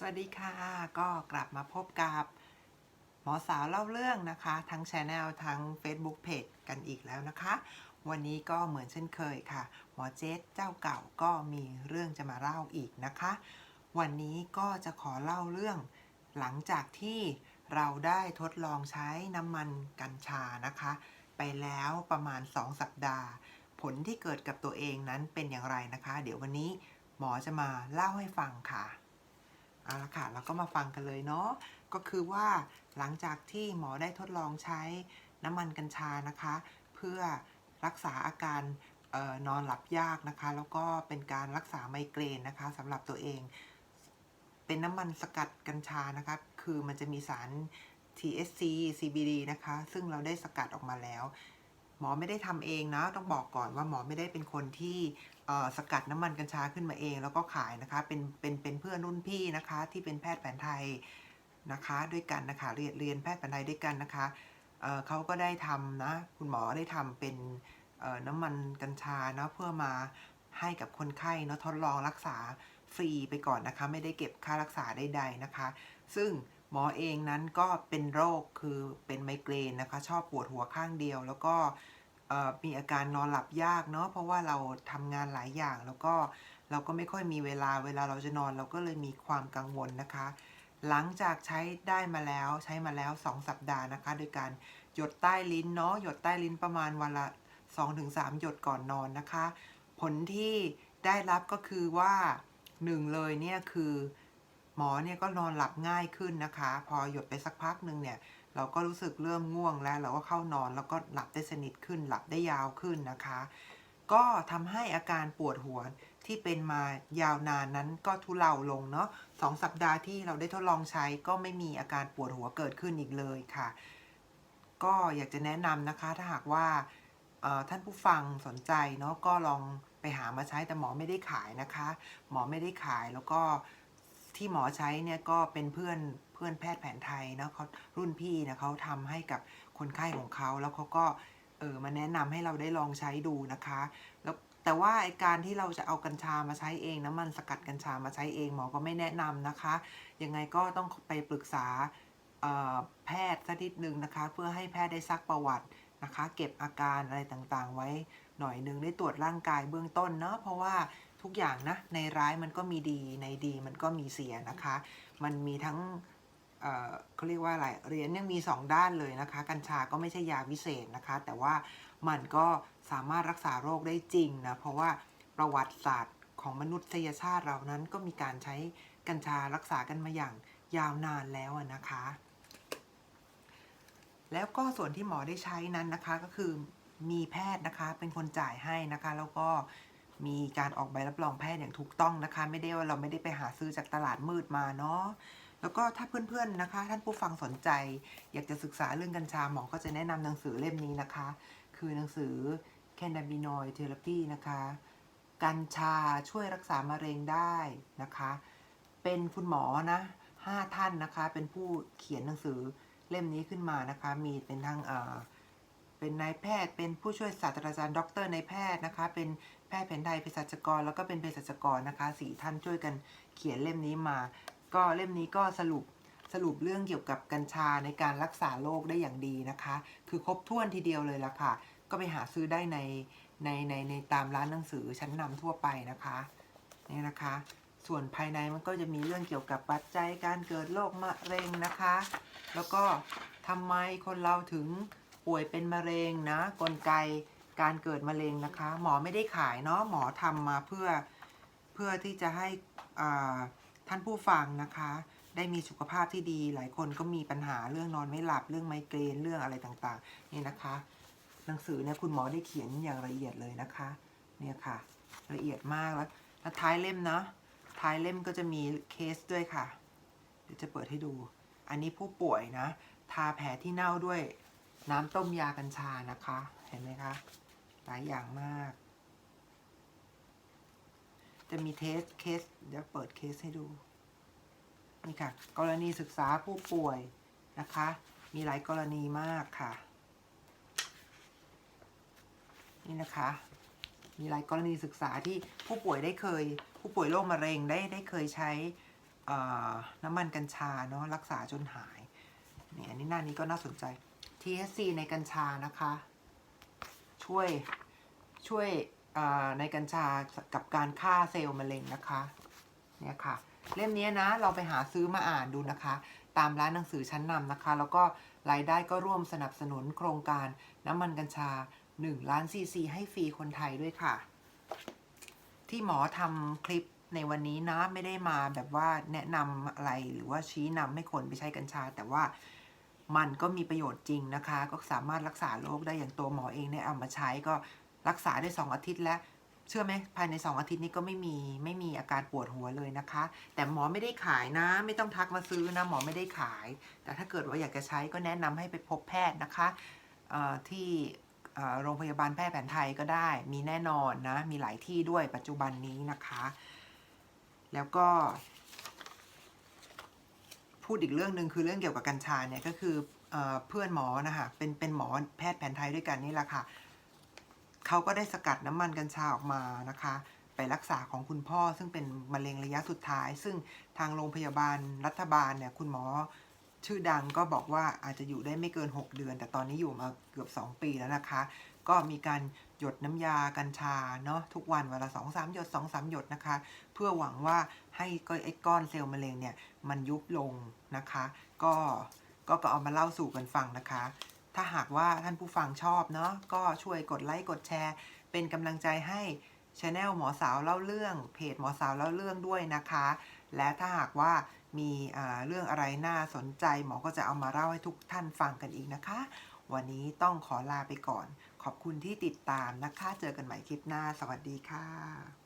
สวัสดีค่ะ ก็กลับมาพบกับหมอสาวเล่าเรื่องนะคะ ทั้งช anel ทั้ง Facebook Page กันอีกแล้วนะคะ วันนี้ก็เหมือนเช่นเคยค่ะ หมอเจษเจ้าเก่าก็มีเรื่องจะมาเล่าอีกนะคะ วันนี้ก็จะขอเล่าเรื่อง หลังจากที่เราได้ทดลองใช้น้ำมันกัญชานะคะ ไปแล้วประมาณ 2 สัปดาห์ ผลที่เกิดกับตัวเองนั้นเป็นอย่างไรนะคะ เดี๋ยววันนี้หมอจะมาเล่าให้ฟังค่ะ เอาละค่ะเราก็มาฟังกันเลยเนาะก็คือว่าหลังจากที่หมอได้ทดลองใช้น้ำมันกัญชานะคะ เพื่อรักษาอาการออนอนหลับยากนะคะ แล้วก็เป็นการรักษาไมเกรนนะคะสำหรับตัวเอง เป็นน้ำมันสกัดกัญชานะคะ คือมันจะมีสาร THC CBD นะคะ ซึ่งเราได้สกัดออกมาแล้ว หมอไม่ได้ทำเองนะ ต้องบอกก่อนว่าหมอไม่ได้เป็นคนที่ สกัดน้ำมันกัญชาขึ้นมาเอง แล้วก็ขายนะคะเป็นเป็นเป็นเพื่อนรุ่นพี่นะคะที่เป็นแพทย์แผนไทยนะคะด้วยกันนะคะเรียนเรียนแพทย์แผนไทยด้วยกันนะคะเเขาก็ได้ทำนะคุณหมอได้ทำเป็นน้ำมันกัญชาเนาะเพื่อมาให้กับคนไข้เนาะทดลองรักษาฟรีไปก่อนนะคะ ไม่ได้เก็บค่ารักษาใดๆนะคะ ซึ่งหมอเองนั้นก็เป็นโรคคือเป็นไมเกรนนะคะ ชอบปวดหัวข้างเดียว แล้วก็ มีอาการนอนหลับยากเนาะเพราะว่าเราทำงานหลายอย่าง แล้วก็เราก็ไม่ค่อยมีเวลาเวลาเราจะนอน เราก็เลยมีความกังวลนะคะ หลังจากใช้ได้มาแล้วใช้มาแล้ว 2 สัปดาห์นะคะ โดยการหยดใต้ลิ้นเนาะหยดใต้ลิ้นประมาณวันละ 2-3 หยดก่อนนอนนะคะ ผลที่ได้รับก็คือว่าหนึ่งเลยเนี่ยคือหมอเนี่ยก็นอนหลับง่ายขึ้นนะคะ พอหยดไปสักพักหนึ่งเนี่ย เราก็รู้สึกเริ่มง่วงแล้วเราก็เข้านอนแล้วก็หลับได้สนิทขึ้น หลับได้ยาวขึ้นนะคะ ก็ทำให้อาการปวดหัวที่เป็นมายาวนานนั้นก็ทุเลาลงเนาะสองสัปดาห์ที่เราได้ทดลองใช้ก็ไม่มีอาการปวดหัวเกิดขึ้นอีกเลยค่ะ ก็อยากจะแนะนำนะคะถ้าหากว่าท่านผู้ฟังสนใจเนาะก็ลองไปหามาใช้แต่หมอไม่ได้ขายนะคะ หมอไม่ได้ขายแล้วก็ ที่หมอใช้เนี่ยก็เป็นเพื่อนเพื่อนแพทย์แผนไทยเนาะเขารุ่นพี่นะเขาทำให้กับคนไข้ของเขาแล้วเขาก็เออมาแนะนำให้เราได้ลองใช้ดูนะคะ แล้วแต่ว่าไอการที่เราจะเอากัญชามาใช้เองน้ำมันสกัดกัญชามาใช้เองหมอก็ไม่แนะนำนะคะ ยังไงก็ต้องไปปรึกษาแพทย์สักนิดนึงนะคะ เพื่อให้แพทย์ได้ซักประวัตินะคะ เก็บอาการอะไรต่างๆ ไว้หน่อยนึงได้ตรวจร่างกายเบื้องต้นเนาะเพราะว่า ทุกอย่างนะ ในร้ายมันก็มีดีในดีมันก็มีเสียนะคะ มันมีทั้งเขาเรียกว่าอะไรเหรียญยังมีสองด้านเลยนะคะ กัญชาก็ไม่ใช่ยาวิเศษนะคะ แต่ว่ามันก็สามารถรักษาโรคได้จริงนะ เพราะว่าประวัติศาสตร์ของมนุษยชาติเรานั้นก็มีการใช้กัญชารักษากันมาอย่างยาวนานแล้วนะคะ แล้วก็ส่วนที่หมอได้ใช้นั้นนะคะก็คือมีแพทย์นะคะเป็นคนจ่ายให้นะคะ แล้วก็ มีการออกใบรับรองแพทย์อย่างถูกต้องนะคะ ไม่ได้ว่าเราไม่ได้ไปหาซื้อจากตลาดมืดมาเนาะแล้วก็ถ้าเพื่อนๆนะคะ ท่านผู้ฟังสนใจ อยากจะศึกษาเรื่องกัญชาหมอก็จะแนะนำหนังสือเล่มนี้นะคะ คือหนังสือ Cannabinoid Therapy นะคะ กัญชาช่วยรักษามะเร็งได้นะคะ เป็นคุณหมอนะห้าท่านนะคะ เป็นผู้เขียนหนังสือเล่มนี้ขึ้นมานะคะ มีเป็นทั้งเอ่อเป็นนายแพทย์ เป็นผู้ช่วยศาสตราจารย์ด็อกเตอร์นายแพทย์นะคะ เป็น แพทย์แผนไทยเภสัชกร แล้วก็เป็นเภสัชกรนะคะสี่ท่านช่วยกันเขียนเล่มนี้มา ก็เล่มนี้ก็สรุปสรุปเรื่องเกี่ยวกับกัญชาในการรักษาโรคได้อย่างดีนะคะ คือครบถ้วนทีเดียวเลยละค่ะ ก็ไปหาซื้อได้ในในในในตามร้านหนังสือชั้นนำทั่วไปนะคะนี่นะคะ ส่วนภายในมันก็จะมีเรื่องเกี่ยวกับปัจจัยการเกิดโรคมะเร็งนะคะ แล้วก็ทำไมคนเราถึงป่วยเป็นมะเร็งนะกลไก การเกิดมะเร็งนะคะ หมอไม่ได้ขายเนาะหมอทำมาเพื่อเพื่อที่จะให้ท่านผู้ฟังนะคะ ได้มีสุขภาพที่ดี หลายคนก็มีปัญหาเรื่องนอนไม่หลับเรื่องไมเกรนเรื่องอะไรต่างๆนี่นะคะ หนังสือเนี่ยคุณหมอได้เขียนอย่างละเอียดเลยนะคะ เนี่ยค่ะ ละเอียดมากแล้วแล้วท้ายเล่มเนาะท้ายเล่มก็จะมีเคสด้วยค่ะ เดี๋ยวจะเปิดให้ดู อันนี้ผู้ป่วยนะ ทาแผลที่เน่าด้วยน้ำต้มยากัญชานะคะ เห็นไหมคะ หลายอย่างมาก จะมีเทสเคส เดี๋ยวเปิดเคสให้ดู นี่ค่ะ กรณีศึกษาผู้ป่วยนะคะ มีหลายกรณีมากค่ะ นี่นะคะ มีหลายกรณีศึกษาที่ผู้ป่วยได้เคย ผู้ป่วยโรคมะเร็งได้ได้เคยใช้น้ำมันกัญชาเนาะรักษาจนหาย นี่อันนี้หน้านี้ก็น่าสนใจ THC ในกัญชานะคะ ช่วยช่วยในกัญชากับการฆ่าเซลล์มะเร็งนะคะเนี่ยค่ะเล่มนี้นะเราไปหาซื้อมาอ่านดูนะคะ ตามร้านหนังสือชั้นนำนะคะ แล้วก็รายได้ก็ร่วมสนับสนุนโครงการน้ำมันกัญชา 1 ล้านซีซีให้ฟรีคนไทยด้วยค่ะ ที่หมอทำคลิปในวันนี้นะไม่ได้มาแบบว่าแนะนำอะไรหรือว่าชี้นำให้คนไปใช้กัญชา แต่ว่า มันก็มีประโยชน์จริงนะคะ ก็สามารถรักษาโรคได้อย่างตัวหมอเองเนี่ยเอามาใช้ก็รักษาได้ 2 อาทิตย์แล้วเชื่อไหมภายใน 2 อาทิตย์นี้ก็ไม่มีไม่มีอาการปวดหัวเลยนะคะ แต่หมอไม่ได้ขายนะ ไม่ต้องทักมาซื้อนะหมอไม่ได้ขาย แต่ถ้าเกิดว่าอยากจะใช้ก็แนะนำให้ไปพบแพทย์นะคะที่โรงพยาบาลแพทย์แผนไทยก็ได้ มีแน่นอนนะ มีหลายที่ด้วยปัจจุบันนี้นะคะ แล้วก็ พูดอีกเรื่องหนึ่งคือเรื่องเกี่ยวกับกัญชาเนี่ยก็คือเพื่อนหมอนะคะเป็นเป็นหมอแพทย์แผนไทยด้วยกันนี่แหละค่ะเขาก็ได้สกัดน้ำมันกัญชาออกมานะคะ ไปรักษาของคุณพ่อซึ่งเป็นมะเร็งระยะสุดท้าย ซึ่งทางโรงพยาบาลรัฐบาลเนี่ยคุณหมอ ชื่อดังก็บอกว่าอาจจะอยู่ได้ไม่เกิน 6 เดือน แต่ตอนนี้อยู่มาเกือบ 2 ปีแล้วนะคะ ก็มีการหยดน้ำยากัญชาเนาะทุกวันวันละสองสามหยดสองสามหยดนะคะ เพื่อหวังว่าให้ก้อยไอ้ก้อนเซลล์มะเร็งเนี่ยมันยุบลงนะคะ ก็ก็ก็เอามาเล่าสู่กันฟังนะคะ ถ้าหากว่าท่านผู้ฟังชอบเนาะก็ช่วยกดไลค์กดแชร์ เป็นกำลังใจให้ช anel หมอสาวเล่าเรื่อง เพจหมอสาวเล่าเรื่องด้วยนะคะ และถ้าหากว่า มีเรื่องอะไรน่าสนใจ หมอก็จะเอามาเล่าให้ทุกท่านฟังกันอีกนะคะ วันนี้ต้องขอลาไปก่อน ขอบคุณที่ติดตามนะคะ เจอกันใหม่คลิปหน้า สวัสดีค่ะ